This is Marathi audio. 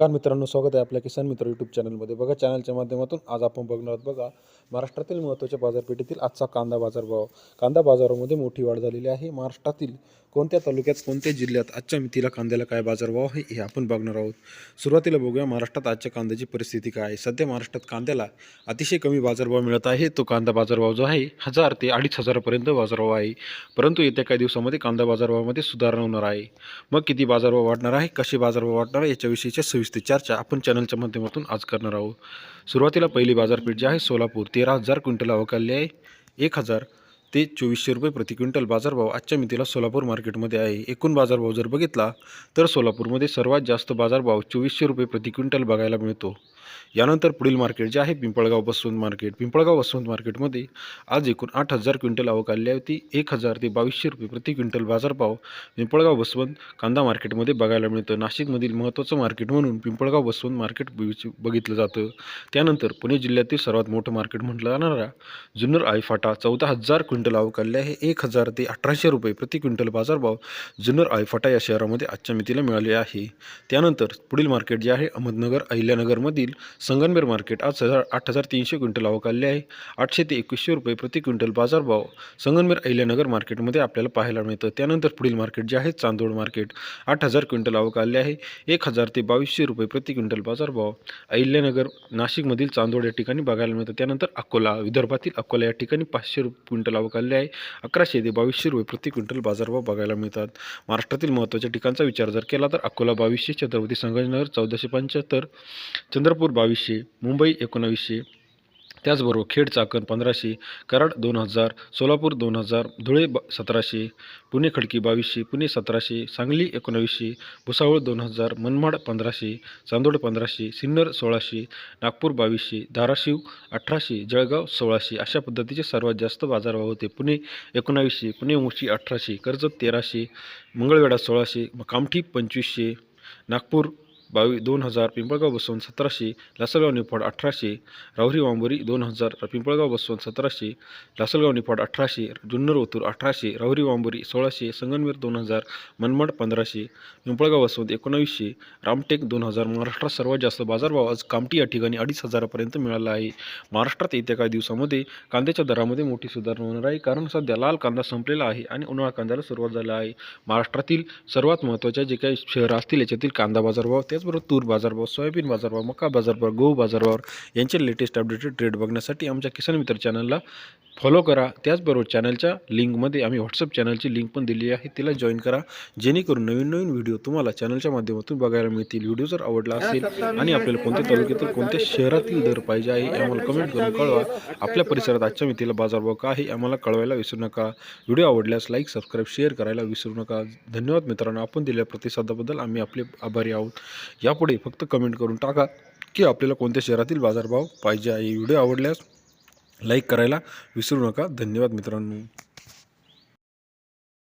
नमस्कार मित्रांनो स्वागत आहे आपल्या किसान मित्र यूट्यूब चॅनलमध्ये बघा चॅनलच्या माध्यमातून आज आपण बघणार आहोत बघा महाराष्ट्रातील महत्त्वाच्या बाजारपेठेतील आजचा कांदा बाजारभाव. कांदा बाजारामध्ये मोठी वाढ झालेली आहे. महाराष्ट्रातील कोणत्या तालुक्यात कोणत्या जिल्ह्यात आजच्या मितीला कांद्याला काय बाजारभाव आहे हे आपण बघणार आहोत. सुरुवातीला बघूया महाराष्ट्रात आजच्या कांद्याची परिस्थिती काय आहे. सध्या महाराष्ट्रात कांद्याला अतिशय कमी बाजारभाव मिळत आहे. तो कांदा बाजारभाव जो आहे हजार ते अडीच हजारापर्यंत बाजारभाव आहे. परंतु येत्या काही दिवसामध्ये कांदा बाजारभावामध्ये सुधारणा होणार आहे. मग किती बाजारभाव वाढणार आहे कसे बाजारभाव वाढणार आहे याच्याविषयीच्या सविस्तर चर्चा आपण चॅनलच्या माध्यमातून आज करणार आहोत. सुरुवातीला पहिली बाजारपेठ जी आहे सोलापूर तेरा हजार क्विंटल अवकालली आहे. एक हजार ते चोवीसशे रुपये प्रति क्विंटल बाजारभाव आजच्या मितीला सोलापूर मार्केटमध्ये आहे. एकूण बाजारभाव जर बघितला तर सोलापूरमध्ये सर्वात जास्त बाजारभाव चोवीसशे रुपये प्रति क्विंटल बघायला मिळतो. यानंतर पुढील मार्केट जे आहे पिंपळगाव बसवंत मार्केट. पिंपळगाव वसवंत मार्केटमध्ये आज एकूण आठ हजार क्विंटल आवक आली होती एक हजार ते बावीसशे रुपये प्रति क्विंटल बाजारभाव पिंपळगाव बसवंत कांदा मार्केटमध्ये बघायला मिळतं. नाशिकमधील महत्त्वाचं मार्केट म्हणून पिंपळगाव वसवंत मार्केट बघित- बघितलं जातं. त्यानंतर पुणे जिल्ह्यातील सर्वात मोठं मार्केट म्हटलं जाणारा जुन्नर आयफाटा चौदा हजार क्विंटल आवक आहे. एक हजार ते अठराशे रुपये प्रति क्विंटल बाजारभाव जुन्नर आयफाटा या शहरामध्ये आजच्या मितीला मिळाले आहे. त्यानंतर पुढील मार्केट जे आहे अहमदनगर अहिल्यानगरमधील संगनमेर मार्केट आज हजार आठ हजार तीनशे क्विंटल आवक आहे. आठशे ते एकवीसशे रुपये प्रति क्विंटल बाजारभाव संगनमेर अहिल्यानगर मार्केटमध्ये आपल्याला पाहायला मिळतं. त्यानंतर पुढील मार्केट जे आहे चांदोड मार्केट आठ हजार क्विंटल आवक आले आहे. एक हजार ते बावीसशे रुपये प्रति क्विंटल बाजारभाव अहिल्यानगर नाशिकमधील चांदोड या ठिकाणी बघायला मिळतं. त्यानंतर अकोला विदर्भातील अकोला या ठिकाणी पाचशे रुपये क्विंटल आवक आले आहे. अकराशे ते बावीसशे रुपये प्रति क्विंटल बाजारभाव बघायला मिळतात. महाराष्ट्रातील महत्त्वाच्या ठिकाणचा विचार जर केला तर अकोला बावीसशे छत्रपती संगजनगर चौदाशे पंच्याहत्तर चंद्रपूर बावीसशे मुंबई एकोणावीसशे त्याचबरोबर खेड चाकण पंधराशे कराड दोन हजार सोलापूर दोन हजार धुळे ब सतराशे पुणे खडकी बावीसशे पुणे सतराशे सांगली एकोणावीसशे भुसावळ दोन हजार मनमाड पंधराशे चांदोड पंधराशे सिन्नर सोळाशे नागपूर बावीसशे धाराशिव अठराशे जळगाव सोळाशे अशा पद्धतीचे सर्वात जास्त बाजारभाव होते. पुणे एकोणावीसशे पुणे मुशी अठराशे कर्जत तेराशे मंगळवेढा सोळाशे कामठी पंचवीसशे नागपूर बावी दोन हजार पिंपळगाव बसवून सतराशे लासलगाव निफाड अठराशे राहुरी वांबोरी दोन हजार पिंपळगाव बसवून सतराशे लासलगाव निफाड अठराशे जुन्नर ओतूर अठराशे राहुरी वांबोरी सोळाशे संगनमेर दोन हजार मनमाड पंधराशे पिंपळगाव बसवंत एकोणावीसशे रामटेक दोन हजार महाराष्ट्रात सर्वात जास्त बाजारभाव आज कामटी या ठिकाणी अडीच हजारापर्यंत मिळाला आहे. महाराष्ट्रात येत्या काही दिवसामध्ये कांद्याच्या दरामध्ये मोठी सुधारणा होणार आहे. कारण सध्या लाल कांदा संपलेला आहे आणि उन्हाळा कांद्याला सुरुवात झाला आहे. महाराष्ट्रातील सर्वात महत्त्वाच्या जे काही शहरं असतील याच्यातील कांदा बाजारभाव त्याचबरोबर तूर बाजारभाव सोयाबीन बाजारभाव मका बाजारभाव गहू बाजारभाव यांचे लेटेस्ट अपडेटेड ट्रेड बघण्यासाठी आमच्या किसान मित्र चॅनलला फॉलो करा. त्याचबरोबर चॅनलच्या लिंकमध्ये आम्ही व्हॉट्सअप चॅनलची लिंक पण दिली आहे. तिला जॉईन करा. जेणेकरून नवीन नवीन व्हिडिओ तुम्हाला चॅनलच्या माध्यमातून बघायला मिळतील. व्हिडिओ जर आवडला असेल आणि आपल्याला कोणत्या तालुक्यातील कोणत्या शहरातील दर पाहिजे आहे आम्हाला कमेंट करून कळवा. आपल्या परिसरात आजच्या मितीला बाजारभाव का आहे आम्हाला कळवायला विसरू नका. व्हिडिओ आवडल्यास लाईक सबस्क्राईब शेअर करायला विसरू नका. धन्यवाद मित्रांनो. आपण दिलेल्या प्रतिसादाबद्दल आम्ही आपले आभारी आहोत. यापुढे फक्त कमेंट करून टाका की आपल्याला कोणत्या शहरातील बाजारभाव पाहिजे आहे. व्हिडिओ आवडल्यास लाईक करायला विसरू नका. धन्यवाद मित्रांनो.